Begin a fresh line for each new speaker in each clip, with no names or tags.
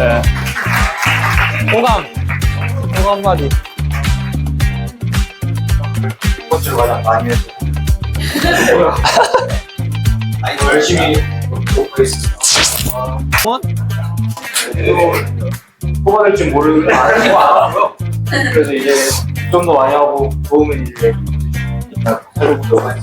네. 호감. 호감
많이 해서 아니 열심히 먹고 있었어?
원?
뭐가 될지 모르는 아는 거 알아요 그래서 이제 좀 더 많이 하고 도움을 이제 새로 하겠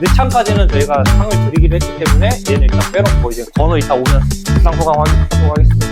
늦창까지는 저희가 상을 드리기로 했기 때문에 얘는 일단 빼놓고 이제 건호 이따 오면 수상 소감 하도록 하겠습니다.